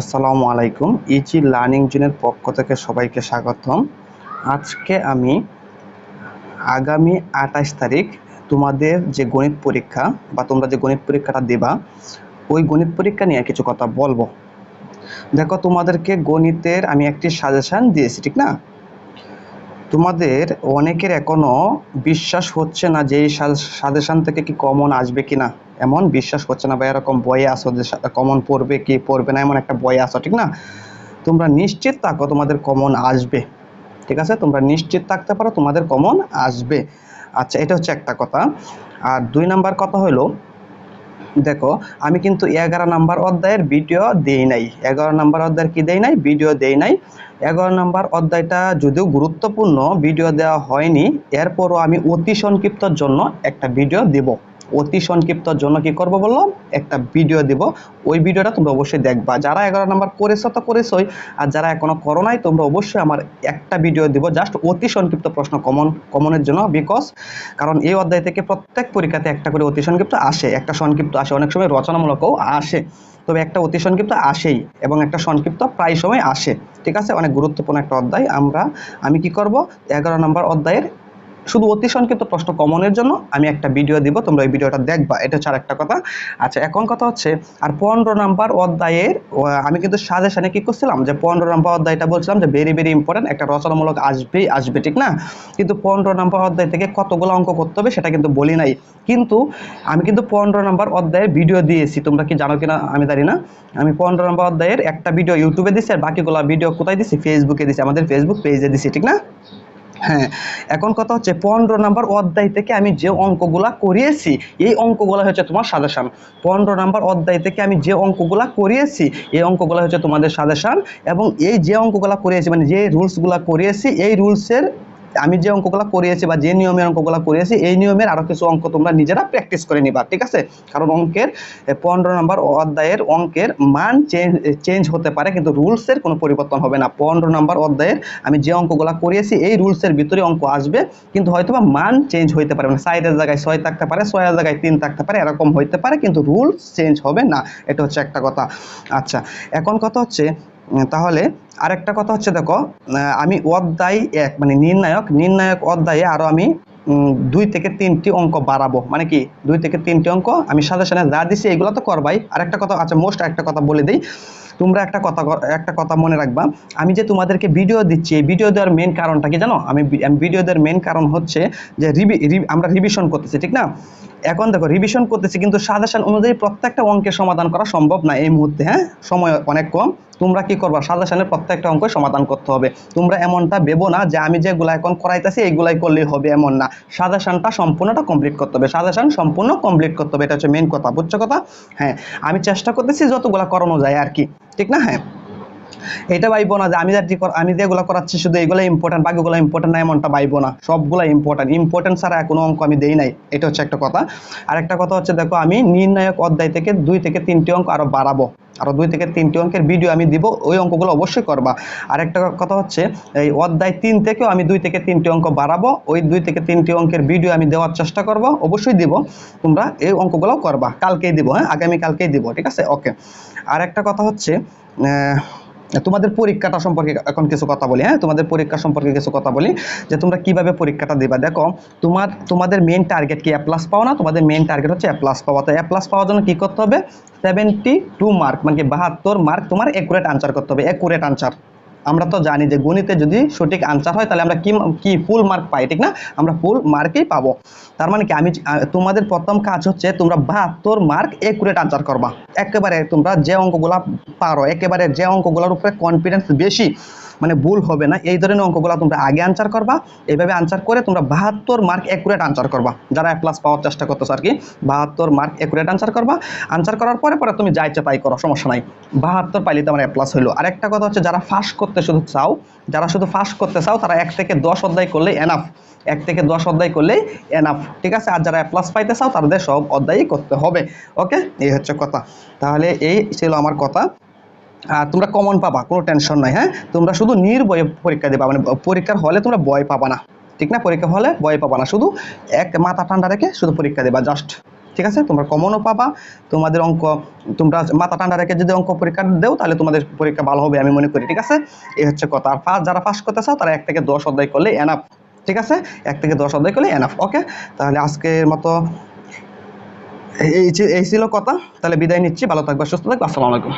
আসসালামু আলাইকুম। Easy learning জোনের পক্ষ থেকে সবাইকে স্বাগতম। আজকে আমি আগামী আঠাশ তারিখ তোমাদের যে গণিত পরীক্ষা বা তোমরা যে গণিত পরীক্ষাটা দেবা, ওই গণিত পরীক্ষা নিয়ে কিছু কথা বলব। দেখো তোমাদেরকে গণিতের আমি একটি সাজেশান দিয়েছি, ঠিক না? তোমাদের অনেকের এখনও বিশ্বাস হচ্ছে না যে এই সাজেশান থেকে কি কমন আসবে কি না? এমন বিশ্বাস হচ্ছে না বা এরকম বয়ে আসো, যে কমন পড়বে কি পড়বে না, এমন একটা বয়ে আসো, ঠিক না? তোমরা নিশ্চিত থাকো তোমাদের কমন আসবে, ঠিক আছে? তোমরা নিশ্চিত থাকতে পারো তোমাদের কমন আসবে। আচ্ছা এটা হচ্ছে একটা কথা। আর দুই নাম্বার কথা হলো দেখো, আমি কিন্তু এগারো নাম্বার অধ্যায়ের ভিডিও দেই নাই। এগারো নাম্বার অধ্যায়ের কি দেই নাই? ভিডিও দেই নাই। এগারো নাম্বার অধ্যায়টা যদিও গুরুত্বপূর্ণ, ভিডিও দেওয়া হয়নি, এরপরও আমি অতি সংক্ষিপ্তর জন্য একটা ভিডিও দেব। অতি সংক্ষিপ্তর জন্য কি করব বললাম? একটা ভিডিও দিব। ওই ভিডিওটা তোমরা অবশ্যই দেখবা। যারা এগারো নাম্বার করেছ তো করেছোই। আর যারা এখনও করো নাই, তোমরা অবশ্যই আমার একটা ভিডিও দিব। জাস্ট অতি সংক্ষিপ্ত প্রশ্ন কমন কমনের জন্য বিকজ কারণ এই অধ্যায় থেকে প্রত্যেক পরীক্ষাতে একটা করে অতি সংক্ষিপ্ত আসে। একটা সংক্ষিপ্ত আসে, অনেক সময় রচনামূলকও আসে। তবে একটা অতি সংক্ষিপ্ত আসেই এবং একটা সংক্ষিপ্ত প্রায় সময় আসে। ঠিক আছে? অনেক গুরুত্বপূর্ণ একটা অধ্যায়। আমরা, আমি কি করব? এগারো নম্বর অধ্যায়ের শুধু অতি সংক্ষিপ্ত প্রশ্ন কমনের জন্য আমি একটা ভিডিও দিব, তোমরা ওই ভিডিওটা দেখবা, এটা হচ্ছে একটা কথা। আচ্ছা এখন কথা হচ্ছে, আর পনেরো নাম্বার অধ্যায়ের আমি কিন্তু সাজেশনে কি করছিলাম, যে পনেরো নাম্বার অধ্যায়টা বলছিলাম যে ভেরি ভেরি ইম্পর্টেন্ট একটা রচনামূলক আসবেই আসবে, ঠিক না? কিন্তু পনেরো নাম্বার অধ্যায় থেকে কতগুলো অঙ্ক করতে হবে সেটা কিন্তু বলি নাই। কিন্তু আমি কিন্তু পনেরো নাম্বার অধ্যায়ের ভিডিও দিয়েছি, তোমরা কি জানো কিনা আমি জানি না। আমি পনেরো নাম্বার অধ্যায়ের একটা ভিডিও ইউটিউবে দিছি, আর বাকিগুলো ভিডিও কোথায় দিছি? ফেসবুকে দিছি, আমাদের ফেসবুক পেজে দিছি, ঠিক না? হ্যাঁ এখন কথা হচ্ছে পনেরো নাম্বার অধ্যায় থেকে আমি যে অঙ্কগুলা করিয়েছি, এই অঙ্কগুলা হচ্ছে তোমার সাজেশান। পনেরো নাম্বার অধ্যায় থেকে আমি যে অঙ্কগুলা করিয়েছি, এই অঙ্কগুলা হচ্ছে তোমাদের সাজেশান এবং এই যে অঙ্কগুলা করিয়েছি মানে যে রুলসগুলা করিয়েছি, এই রুলসের আমি যে অঙ্কগুলো করিয়েছি বা যে নিয়মের অঙ্কগুলো করিয়েছি, এই নিয়মের আরও কিছু অঙ্ক তোমরা নিজেরা প্র্যাকটিস করে নিবা, ঠিক আছে? কারণ অঙ্কের পনেরো নম্বর অধ্যায়ের অঙ্কের মান চেঞ্জ চেঞ্জ হতে পারে, কিন্তু রুলসের কোনো পরিবর্তন হবে না। পনেরো নম্বর অধ্যায়ের আমি যে অঙ্কগুলো করিয়েছি, এই রুলসের ভিতরে অঙ্ক আসবে, কিন্তু হয়তো বা মান চেঞ্জ হইতে পারে। মানে সাইডের জায়গায় ছয় থাকতে পারে, ছয়ের জায়গায় তিন থাকতে পারে, এরকম হইতে পারে, কিন্তু রুলস চেঞ্জ হবে না। এটা হচ্ছে একটা কথা। আচ্ছা এখন কথা হচ্ছে তাহলে আরেকটা কথা হচ্ছে, দেখো আমি অধ্যায় এক মানে নির্ণায়ক নির্ণায়ক অধ্যায়ে আরও আমি দুই থেকে তিনটি অঙ্ক বাড়াবো। মানে কি? দুই থেকে তিনটি অঙ্ক। আমি সাথে যা দিছি, এগুলো তো করবাই। আরেকটা কথা আচ্ছা মোস্ট একটা কথা বলে দিই। তোমরা একটা কথা একটা কথা মনে রাখবা। আমি যে তোমাদেরকে ভিডিও দিচ্ছি, এই ভিডিও দেওয়ার মেন কারণটা কি জানো? আমি ভিডিও দেওয়ার মেন কারণ হচ্ছে যে আমরা রিভিশন করতেছি, ঠিক না? এখন দেখো রিভিশন করতেছি, কিন্তু সাজেশন অনুযায়ী প্রত্যেকটা অঙ্কের সমাধান করা সম্ভব না এই মুহূর্তে হ্যাঁ? সময় অনেক কম। তোমরা কি করবা? সাজেশনের প্রত্যেকটা অঙ্ক সমাধান করতে হবে। তোমরা এমনটা ভেবো না যে আমি যেগুলা এখন করাইতেছি এইগুলাই করলেই হবে এমন না। সাজেশনটা সম্পূর্ণটা কমপ্লিট করতে হবে। সাজেশন সম্পূর্ণ কমপ্লিট করতে হবে। এটা হচ্ছে মেন কথা। বুঝছ কথা? হ্যাঁ। আমি চেষ্টা করতেছি যতগুলা করানো যায় আর কি। ঠিক না? হ্যাঁ। এটা ভাইবো না যে আমি যাচ্ছি আমি যেগুলো করাচ্ছি, শুধু এগুলো ইম্পর্টেন্ট বাকিগুলো ইম্পর্টেন্ট না, এমনটা ভাইবো না। সবগুলো ইম্পর্টেন্ট ইম্পর্টেন্ট ছাড়া কোনো অঙ্ক আমি দেই নাই। এটা হচ্ছে একটা কথা। আর একটা কথা হচ্ছে, দেখো, আমি নির্ণায়ক অধ্যায় থেকে দুই থেকে তিনটি অঙ্ক আরও বাড়াবো। আরও দুই থেকে তিনটি অঙ্কের ভিডিও আমি দিব, ওই অঙ্কগুলো অবশ্যই করবা। আর একটা কথা হচ্ছে, এই অধ্যায় তিন থেকেও আমি দুই থেকে তিনটি অঙ্ক বাড়াবো। ওই দুই থেকে তিনটি অঙ্কের ভিডিও আমি দেওয়ার চেষ্টা করব। অবশ্যই দিব। তোমরা এই অঙ্কগুলোও করবা। কালকেই দিব হ্যাঁ? আগামী কালকেই দিব, ঠিক আছে? ওকে আর একটা কথা হচ্ছে তোমাদের পরীক্ষাটা সম্পর্কে এখন কিছু কথা বলি হ্যাঁ? তোমাদের পরীক্ষা সম্পর্কে কিছু কথা বলি, যে তোমরা কীভাবে পরীক্ষাটা দেবা। দেখো, তোমার, তোমাদের মেন টার্গেট কি? এ প্লাস পাও না? তোমাদের মেন টার্গেট হচ্ছে এ প্লাস পাওয়া। তো এ প্লাস পাওয়ার জন্য কি করতে হবে? সেভেন্টি টু মার্ক মানে কি বাহাত্তর মার্ক তোমার অ্যাকুরেট আনসার করতে হবে। অ্যাকুরেট আনসার আমরা তো জানি যে গণিতে যদি সঠিক আনসার হয়, তাহলে আমরা কি কি ফুল মার্ক পাই, ঠিক না? আমরা ফুল মার্কই পাবো। তার মানে কি, আমি তোমাদের প্রথম কাজ হচ্ছে তোমরা বাহাত্তর মার্ক একুরেট আনসার করবা। একেবারে তোমরা যে অঙ্কগুলা পারো, একেবারে যে অঙ্কগুলোর উপরে কনফিডেন্স বেশি মানে ভুল হবে না। এই ধরনের অঙ্কগুলো তোমরা আগে আনসার করবা এইভাবে আনসার করে তোমরা বাহাত্তর মার্ক একুরেট আনসার করবা। যারা প্লাস পাওয়ার চেষ্টা করতেছো আর কি, বাহাত্তর মার্ক একুরেট আনসার করবা। আনসার করার পরে পরে তুমি যা ইচ্ছা তাই করো, সমস্যা নাই। বাহাত্তর পাইলে তোমার প্লাস হইল। আর একটা কথা হচ্ছে, যারা ফাঁস করতে শুধু চাও, যারা শুধু ফাঁস করতে চাও, তারা এক থেকে দশ অধ্যায় করলে এনাফ এক থেকে দশ অধ্যায় করলেই এনাফ ঠিক আছে? আর যারা প্লাস পাইতে চাও, তাদের সব অধ্যায়ই করতে হবে। ওকে এই হচ্ছে কথা। তাহলে এই ছিল আমার কথা। তোমরা কমন পাবা, কোনো টেনশন নাই হ্যাঁ? তোমরা শুধু নির্ভয়ে পরীক্ষা দেবা মানে পরীক্ষার হলে তোমরা ভয় পাবা না, ঠিক না? পরীক্ষা হলে ভয় পাবা না, শুধু এক মাথা ঠান্ডা রেখে শুধু পরীক্ষা দেবা জাস্ট ঠিক আছে? তোমরা কমনও পাবা, তোমাদের অঙ্ক, তোমরা মাথা ঠান্ডা রেখে যদি অঙ্ক পরীক্ষা দেও, তাহলে তোমাদের পরীক্ষা ভালো হবে, আমি মনে করি, ঠিক আছে? এই হচ্ছে কথা, আর ফার্স্ট যারা ফার্স্ট করতে চাও, তারা এক থেকে দশ অধ্যায় করলে এনাফ ঠিক আছে? এক থেকে দশ অধ্যায় করলে এনাফ ওকে তাহলে আজকের মতো এই এই ছিল কথা, তাহলে বিদায় নিচ্ছি, ভালো থাকবে, সুস্থ থাকবে, আসসালামু আলাইকুম।